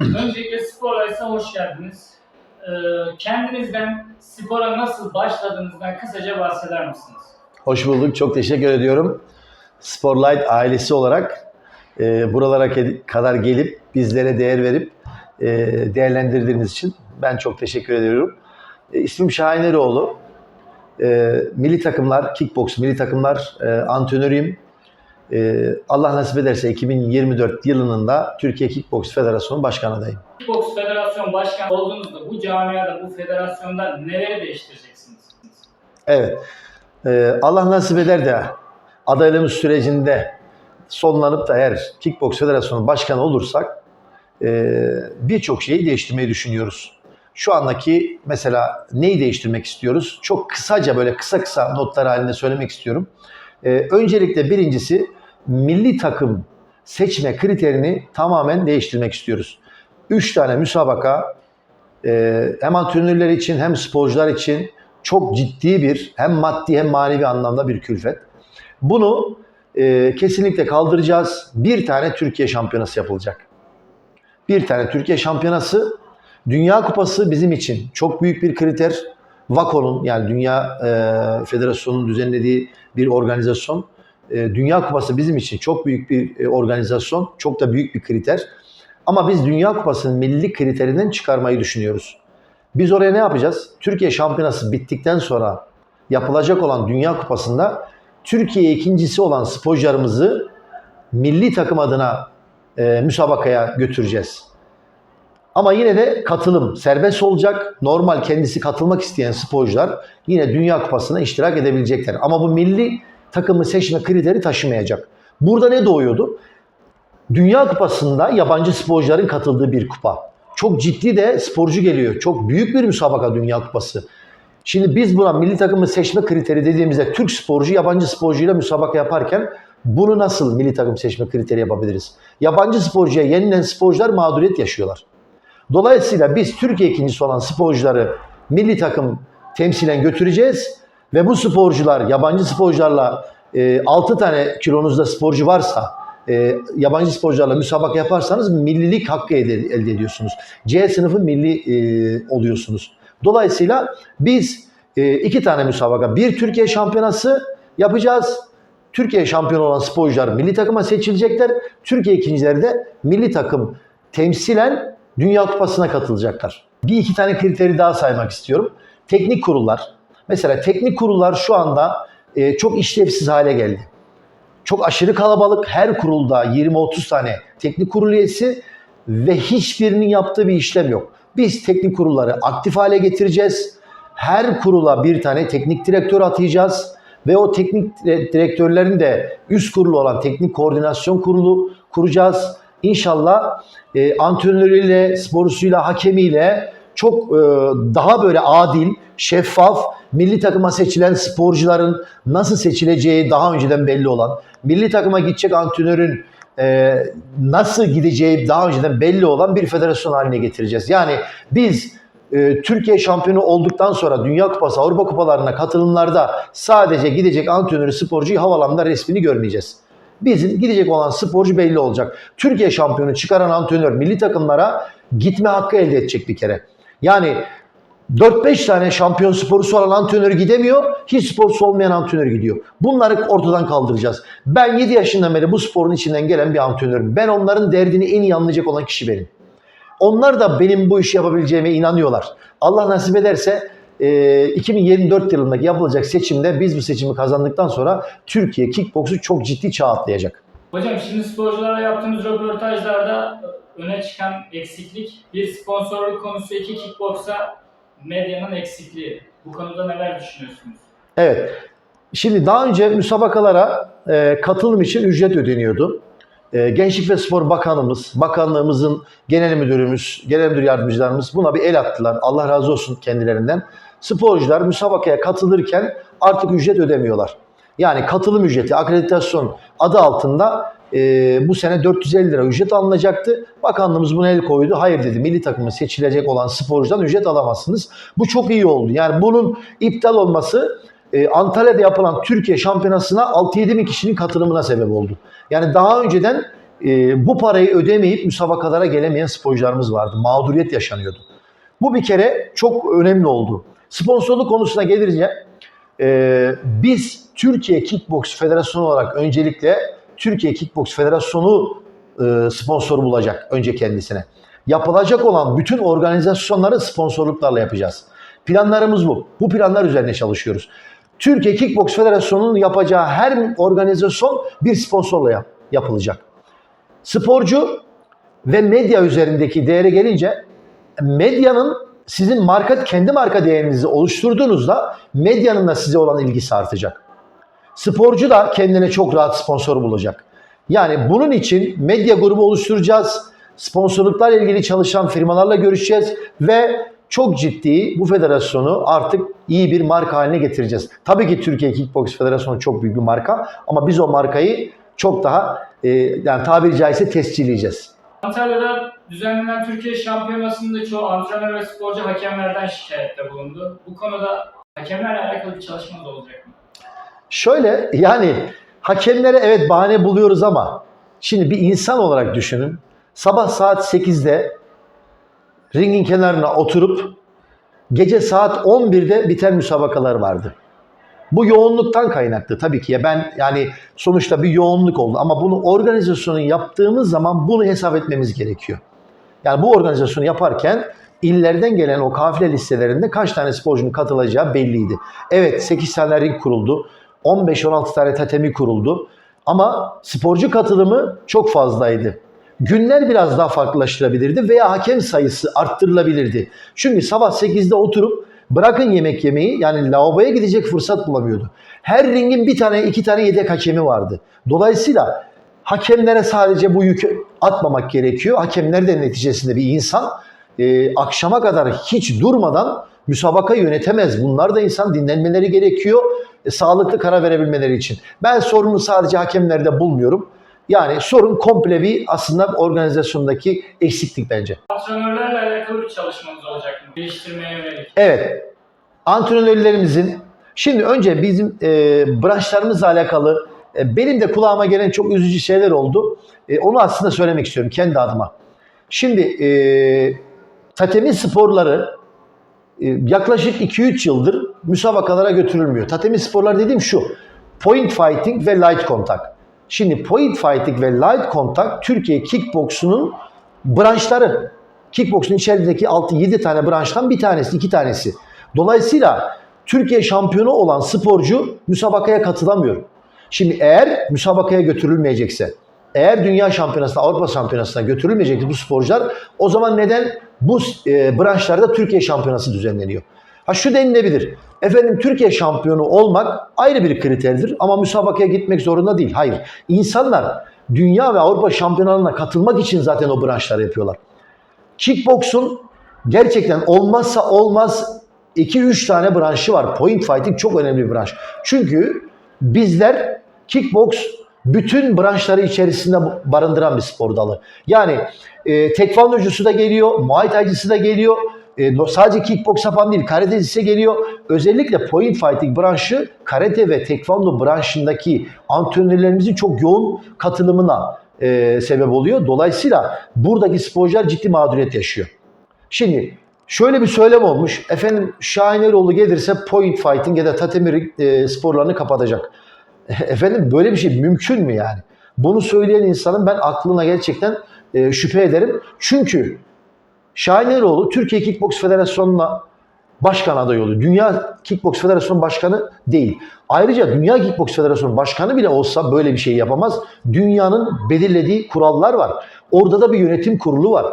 Öncelikle Spor Live'a hoş geldiniz. Ee, kendinizden spora nasıl başladığınızdan kısaca bahseder misiniz? Hoş bulduk. Çok teşekkür ediyorum. Sporlight ailesi olarak e, buralara kadar gelip bizlere değer verip e, değerlendirdiğiniz için ben çok teşekkür ediyorum. E, ismim Şahin Eroğlu. E, milli takımlar, kickbox milli takımlar e, antrenörüyüm. E, Allah nasip ederse 2024 yılının da Türkiye Kickbox Federasyonu Başkan adayım. Kickbox Federasyon Başkanı olduğunuzda bu camiada, bu federasyonda neleri değiştireceksiniz? Evet. Ee, Allah nasip eder de adaylığımız sürecinde sonlanıp da eğer Kickbox Federasyonu Başkanı olursak e, birçok şeyi değiştirmeyi düşünüyoruz. Şu andaki mesela neyi değiştirmek istiyoruz? Çok kısaca böyle kısa kısa notlar halinde söylemek istiyorum. Ee, öncelikle birincisi milli takım seçme kriterini tamamen değiştirmek istiyoruz. Üç tane müsabaka e, hem antrenörler için hem sporcular için çok ciddi bir hem maddi hem manevi anlamda bir külfet. Bunu e, kesinlikle kaldıracağız. Bir tane Türkiye şampiyonası yapılacak. Bir tane Türkiye şampiyonası. Dünya Kupası bizim için çok büyük bir kriter. VAKO'nun yani Dünya e, Federasyonu'nun düzenlediği bir organizasyon. E, Dünya Kupası bizim için çok büyük bir e, organizasyon. Çok da büyük bir kriter. Ama biz Dünya Kupası'nın milli kriterinden çıkarmayı düşünüyoruz. Biz oraya ne yapacağız? Türkiye şampiyonası bittikten sonra yapılacak olan Dünya Kupası'nda Türkiye ikincisi olan sporcularımızı milli takım adına e, müsabakaya götüreceğiz. Ama yine de katılım serbest olacak. Normal kendisi katılmak isteyen sporcular yine Dünya Kupası'na iştirak edebilecekler. Ama bu milli takımı seçme kriteri taşımayacak. Burada ne doğuyordu? Dünya Kupası'nda yabancı sporcuların katıldığı bir kupa. Çok ciddi de sporcu geliyor. Çok büyük bir müsabaka Dünya Kupası. Şimdi biz buna milli takımı seçme kriteri dediğimizde Türk sporcu yabancı sporcuyla müsabaka yaparken bunu nasıl milli takım seçme kriteri yapabiliriz? Yabancı sporcuya yenilen sporcular mağduriyet yaşıyorlar. Dolayısıyla biz Türkiye ikincisi olan sporcuları milli takım temsilen götüreceğiz ve bu sporcular yabancı sporcularla e, 6 tane kilonuzda sporcu varsa e, yabancı sporcularla müsabaka yaparsanız millilik hakkı elde, elde ediyorsunuz. C sınıfı milli e, oluyorsunuz. Dolayısıyla biz e, iki tane müsabaka, bir Türkiye şampiyonası yapacağız. Türkiye şampiyonu olan sporcular milli takıma seçilecekler. Türkiye ikincileri de milli takım temsilen Dünya Kupası'na katılacaklar. Bir iki tane kriteri daha saymak istiyorum. Teknik kurullar. Mesela teknik kurullar şu anda e, çok işlevsiz hale geldi. Çok aşırı kalabalık. Her kurulda 20-30 tane teknik kurul üyesi ve hiçbirinin yaptığı bir işlem yok. Biz teknik kurulları aktif hale getireceğiz. Her kurula bir tane teknik direktör atayacağız ve o teknik direktörlerin de üst kurulu olan teknik koordinasyon kurulu kuracağız. İnşallah e, antrenörüyle, sporcusuyla, hakemiyle çok e, daha böyle adil, şeffaf, milli takıma seçilen sporcuların nasıl seçileceği daha önceden belli olan, milli takıma gidecek antrenörün e, nasıl gideceği daha önceden belli olan bir federasyon haline getireceğiz. Yani biz e, Türkiye şampiyonu olduktan sonra Dünya Kupası, Avrupa Kupalarına katılımlarda sadece gidecek antrenörü, sporcuyu havalanında resmini görmeyeceğiz. Bizim gidecek olan sporcu belli olacak. Türkiye şampiyonu çıkaran antrenör milli takımlara gitme hakkı elde edecek bir kere. Yani 4-5 tane şampiyon sporcusu olan antrenör gidemiyor. Hiç sporcusu olmayan antrenör gidiyor. Bunları ortadan kaldıracağız. Ben 7 yaşından beri bu sporun içinden gelen bir antrenörüm. Ben onların derdini en iyi anlayacak olan kişi benim. Onlar da benim bu işi yapabileceğime inanıyorlar. Allah nasip ederse e, 2024 yılındaki yapılacak seçimde biz bu seçimi kazandıktan sonra Türkiye kickboksu çok ciddi çağ atlayacak. Hocam şimdi sporcularla yaptığımız röportajlarda öne çıkan eksiklik bir sponsorluk konusu, iki kickboksa medyanın eksikliği. Bu konuda neler düşünüyorsunuz? Evet. Şimdi daha önce müsabakalara e, katılım için ücret ödeniyordu. E, Gençlik ve Spor Bakanımız, bakanlığımızın genel müdürümüz, genel müdür yardımcılarımız buna bir el attılar. Allah razı olsun kendilerinden. Sporcular müsabakaya katılırken artık ücret ödemiyorlar. Yani katılım ücreti, akreditasyon adı altında e, bu sene 450 lira ücret alınacaktı. Bakanlığımız buna el koydu. Hayır dedi milli takımı seçilecek olan sporcudan ücret alamazsınız. Bu çok iyi oldu. Yani bunun iptal olması e, Antalya'da yapılan Türkiye şampiyonasına 6-7 bin kişinin katılımına sebep oldu. Yani daha önceden e, bu parayı ödemeyip müsabakalara gelemeyen sporcularımız vardı. Mağduriyet yaşanıyordu. Bu bir kere çok önemli oldu. Sponsorluk konusuna gelince e, biz Türkiye Kickbox Federasyonu olarak öncelikle Türkiye Kickbox Federasyonu e, sponsor bulacak önce kendisine. Yapılacak olan bütün organizasyonları sponsorluklarla yapacağız. Planlarımız bu. Bu planlar üzerine çalışıyoruz. Türkiye Kickbox Federasyonu'nun yapacağı her organizasyon bir sponsorla yap- yapılacak. Sporcu ve medya üzerindeki değere gelince medyanın sizin marka kendi marka değerinizi oluşturduğunuzda medyanın da size olan ilgisi artacak. Sporcu da kendine çok rahat sponsor bulacak. Yani bunun için medya grubu oluşturacağız. Sponsorluklarla ilgili çalışan firmalarla görüşeceğiz ve çok ciddi bu federasyonu artık iyi bir marka haline getireceğiz. Tabii ki Türkiye Kickbox Federasyonu çok büyük bir marka ama biz o markayı çok daha e, yani tabiri caizse tescilleyeceğiz. Antalya'da düzenlenen Türkiye Şampiyonası'nda çoğu antrenör ve sporcu hakemlerden şikayette bulundu. Bu konuda hakemlerle alakalı bir çalışmanız olacak mı? Şöyle yani hakemlere evet bahane buluyoruz ama şimdi bir insan olarak düşünün. Sabah saat 8'de ringin kenarına oturup gece saat 11'de biten müsabakalar vardı. Bu yoğunluktan kaynaklı tabii ki. Ya ben yani sonuçta bir yoğunluk oldu ama bunu organizasyonu yaptığımız zaman bunu hesap etmemiz gerekiyor. Yani bu organizasyonu yaparken illerden gelen o kafile listelerinde kaç tane sporcunun katılacağı belliydi. Evet 8 tane ring kuruldu. 15-16 tane tatemi kuruldu. Ama sporcu katılımı çok fazlaydı. Günler biraz daha farklılaştırabilirdi veya hakem sayısı arttırılabilirdi. Çünkü sabah 8'de oturup bırakın yemek yemeyi yani lavaboya gidecek fırsat bulamıyordu. Her ringin bir tane iki tane yedek hakemi vardı. Dolayısıyla hakemlere sadece bu yükü atmamak gerekiyor. Hakemler de neticesinde bir insan. Ee, akşama kadar hiç durmadan müsabaka yönetemez. Bunlar da insan dinlenmeleri gerekiyor. E, sağlıklı karar verebilmeleri için. Ben sorunu sadece hakemlerde bulmuyorum. Yani sorun komple bir aslında organizasyondaki eksiklik bence. Antrenörlerle alakalı bir çalışmanız olacak mı? Geliştirmeye yönelik. Evet. Antrenörlerimizin şimdi önce bizim e, branşlarımızla alakalı e, benim de kulağıma gelen çok üzücü şeyler oldu. E, onu aslında söylemek istiyorum kendi adıma. Şimdi e, tatemi sporları yaklaşık 2-3 yıldır müsabakalara götürülmüyor. Tatemi sporlar dediğim şu. Point fighting ve light contact. Şimdi point fighting ve light contact Türkiye kickboksunun branşları. Kickboksun içerisindeki 6-7 tane branştan bir tanesi, iki tanesi. Dolayısıyla Türkiye şampiyonu olan sporcu müsabakaya katılamıyor. Şimdi eğer müsabakaya götürülmeyecekse, eğer dünya şampiyonasına, Avrupa şampiyonasına götürülmeyecekse bu sporcular o zaman neden bu e, branşlarda Türkiye şampiyonası düzenleniyor? Ha şu denilebilir. Efendim Türkiye şampiyonu olmak ayrı bir kriterdir ama müsabakaya gitmek zorunda değil. Hayır. İnsanlar dünya ve Avrupa şampiyonalarına katılmak için zaten o branşları yapıyorlar. Kickboksun gerçekten olmazsa olmaz 2-3 tane branşı var. Point fighting çok önemli bir branş. Çünkü bizler kickboks bütün branşları içerisinde barındıran bir spor dalı. Yani e, tekvandocusu da geliyor, muay thai'cısı da geliyor. E, sadece kickboks yapan değil, karatecisi geliyor. Özellikle point fighting branşı karate ve tekvando branşındaki antrenörlerimizin çok yoğun katılımına e, sebep oluyor. Dolayısıyla buradaki sporcular ciddi mağduriyet yaşıyor. Şimdi şöyle bir söylem olmuş. Efendim Şahin Eroğlu gelirse point fighting ya da tatemi e, sporlarını kapatacak. Efendim böyle bir şey mümkün mü yani? Bunu söyleyen insanın ben aklına gerçekten e, şüphe ederim. Çünkü Şahin Eroğlu Türkiye Kickbox Federasyonu'na başkan adayı oluyor. Dünya Kickbox Federasyonu Başkanı değil. Ayrıca Dünya Kickbox Federasyonu Başkanı bile olsa böyle bir şey yapamaz. Dünyanın belirlediği kurallar var. Orada da bir yönetim kurulu var.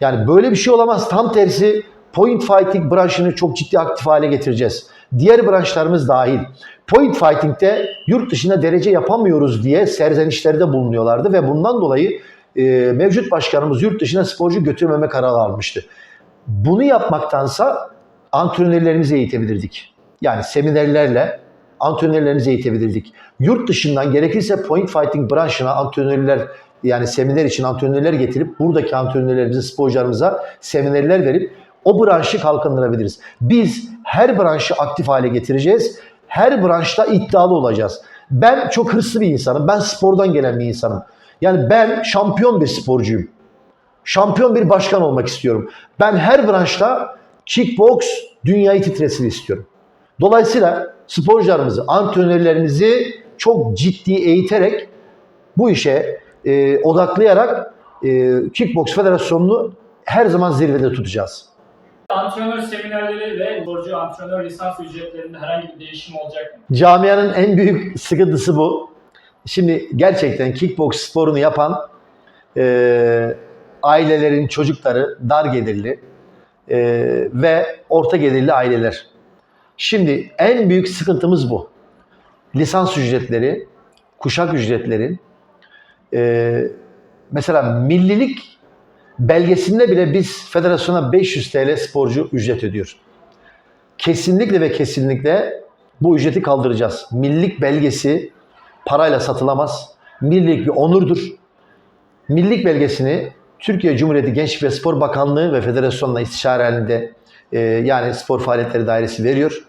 Yani böyle bir şey olamaz. Tam tersi point fighting branşını çok ciddi aktif hale getireceğiz. Diğer branşlarımız dahil. Point fighting'de yurt dışında derece yapamıyoruz diye serzenişlerde bulunuyorlardı ve bundan dolayı e, mevcut başkanımız yurt dışına sporcu götürmeme kararı almıştı. Bunu yapmaktansa antrenörlerimizi eğitebilirdik. Yani seminerlerle antrenörlerimizi eğitebilirdik. Yurt dışından gerekirse point fighting branşına antrenörler yani seminer için antrenörler getirip buradaki antrenörlerimize, sporcularımıza seminerler verip o branşı kalkındırabiliriz. Biz her branşı aktif hale getireceğiz. Her branşta iddialı olacağız. Ben çok hırslı bir insanım. Ben spordan gelen bir insanım. Yani ben şampiyon bir sporcuyum. Şampiyon bir başkan olmak istiyorum. Ben her branşta kickbox dünyayı titresin istiyorum. Dolayısıyla sporcularımızı, antrenörlerimizi çok ciddi eğiterek bu işe e, odaklayarak e, Kickbox Federasyonu'nu her zaman zirvede tutacağız. Antrenör seminerleri ve sporcu antrenör lisans ücretlerinde herhangi bir değişim olacak mı? Camianın en büyük sıkıntısı bu. Şimdi gerçekten kickbox sporunu yapan e, ailelerin çocukları dar gelirli e, ve orta gelirli aileler. Şimdi en büyük sıkıntımız bu. Lisans ücretleri, kuşak ücretleri, e, mesela millilik belgesinde bile biz federasyona 500 TL sporcu ücret ödüyor. Kesinlikle ve kesinlikle bu ücreti kaldıracağız. Millilik belgesi parayla satılamaz. Millilik bir onurdur. Millilik belgesini Türkiye Cumhuriyeti Gençlik ve Spor Bakanlığı ve federasyonla istişare halinde e, yani spor faaliyetleri dairesi veriyor.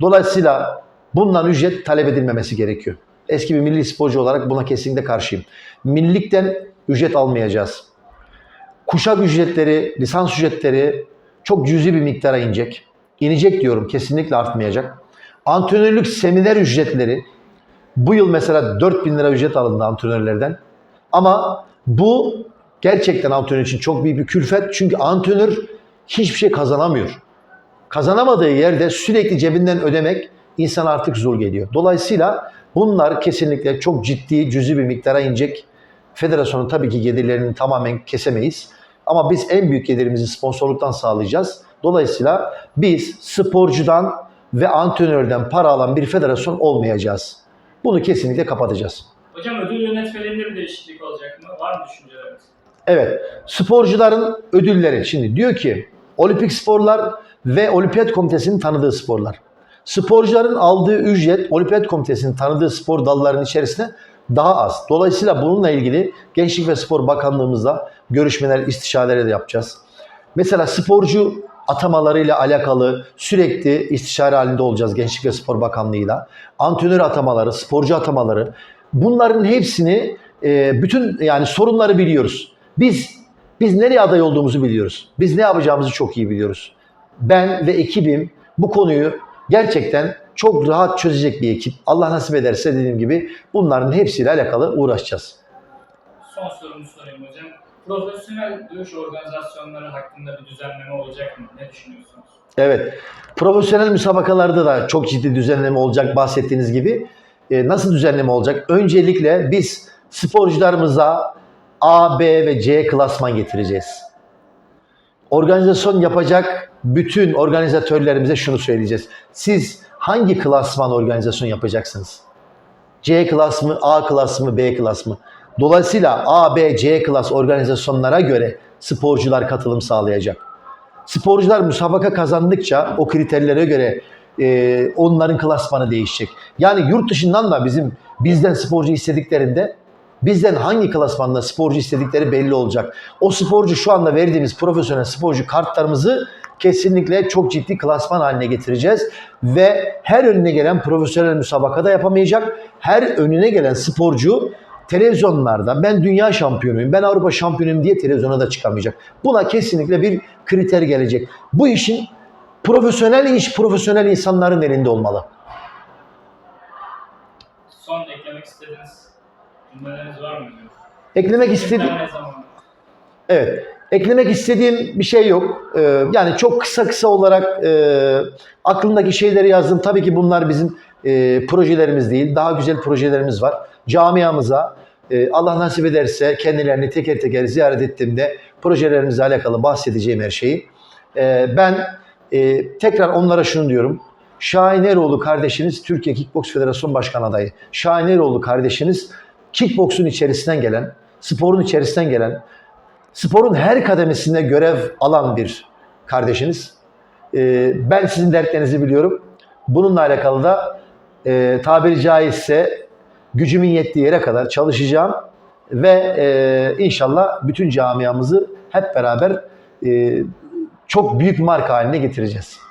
Dolayısıyla bundan ücret talep edilmemesi gerekiyor. Eski bir milli sporcu olarak buna kesinlikle karşıyım. Millilikten ücret almayacağız. Kuşak ücretleri, lisans ücretleri çok cüzi bir miktara inecek. İnecek diyorum, kesinlikle artmayacak. Antrenörlük seminer ücretleri bu yıl mesela 4000 lira ücret alındı antrenörlerden. Ama bu gerçekten antrenör için çok büyük bir külfet. Çünkü antrenör hiçbir şey kazanamıyor. Kazanamadığı yerde sürekli cebinden ödemek insana artık zor geliyor. Dolayısıyla bunlar kesinlikle çok ciddi, cüzi bir miktara inecek. Federasyonun tabii ki gelirlerini tamamen kesemeyiz. Ama biz en büyük gelirimizi sponsorluktan sağlayacağız. Dolayısıyla biz sporcudan ve antrenörden para alan bir federasyon olmayacağız. Bunu kesinlikle kapatacağız. Hocam ödül yönetmeliğinde bir değişiklik olacak mı? Var mı düşünceleriniz? Evet, sporcuların ödülleri. Şimdi diyor ki olimpik sporlar ve olimpiyat komitesinin tanıdığı sporlar. Sporcuların aldığı ücret olimpiyat komitesinin tanıdığı spor dallarının içerisinde daha az. Dolayısıyla bununla ilgili Gençlik ve Spor Bakanlığımızla görüşmeler, istişareler de yapacağız. Mesela sporcu atamalarıyla alakalı sürekli istişare halinde olacağız Gençlik ve Spor Bakanlığı'yla. Antrenör atamaları, sporcu atamaları bunların hepsini e, bütün yani sorunları biliyoruz. Biz biz nereye aday olduğumuzu biliyoruz. Biz ne yapacağımızı çok iyi biliyoruz. Ben ve ekibim bu konuyu gerçekten çok rahat çözecek bir ekip. Allah nasip ederse dediğim gibi bunların hepsiyle alakalı uğraşacağız. Son sorumu sorayım hocam. Profesyonel dövüş organizasyonları hakkında bir düzenleme olacak mı? Ne düşünüyorsunuz? Evet. Profesyonel müsabakalarda da çok ciddi düzenleme olacak bahsettiğiniz gibi. E, nasıl düzenleme olacak? Öncelikle biz sporcularımıza A, B ve C klasman getireceğiz. Organizasyon yapacak bütün organizatörlerimize şunu söyleyeceğiz. Siz hangi klasman organizasyon yapacaksınız? C klas mı, A klas mı, B klas mı? Dolayısıyla A, B, C klas organizasyonlara göre sporcular katılım sağlayacak. Sporcular müsabaka kazandıkça o kriterlere göre e, onların klasmanı değişecek. Yani yurt dışından da bizim bizden sporcu istediklerinde bizden hangi klasmanda sporcu istedikleri belli olacak. O sporcu şu anda verdiğimiz profesyonel sporcu kartlarımızı kesinlikle çok ciddi klasman haline getireceğiz ve her önüne gelen profesyonel müsabakada yapamayacak. Her önüne gelen sporcu televizyonlarda ben dünya şampiyonuyum, ben Avrupa şampiyonuyum diye televizyona da çıkamayacak. Buna kesinlikle bir kriter gelecek. Bu işin profesyonel iş, profesyonel insanların elinde olmalı. Son eklemek istediğiniz cümleleriniz var mı? Eklemek istediğim? Evet. Eklemek istediğim bir şey yok. Ee, yani çok kısa kısa olarak e, aklımdaki şeyleri yazdım. Tabii ki bunlar bizim e, projelerimiz değil. Daha güzel projelerimiz var. Camiamıza e, Allah nasip ederse kendilerini teker teker ziyaret ettiğimde projelerimizle alakalı bahsedeceğim her şeyi. E, ben e, tekrar onlara şunu diyorum. Şahin Eroğlu kardeşiniz Türkiye Kickbox Federasyon Başkan adayı. Şahin Eroğlu kardeşiniz kickboksun içerisinden gelen, sporun içerisinden gelen, sporun her kademesinde görev alan bir kardeşiniz. Ee, ben sizin dertlerinizi biliyorum. Bununla alakalı da e, tabiri caizse gücümün yettiği yere kadar çalışacağım ve e, inşallah bütün camiamızı hep beraber e, çok büyük marka haline getireceğiz.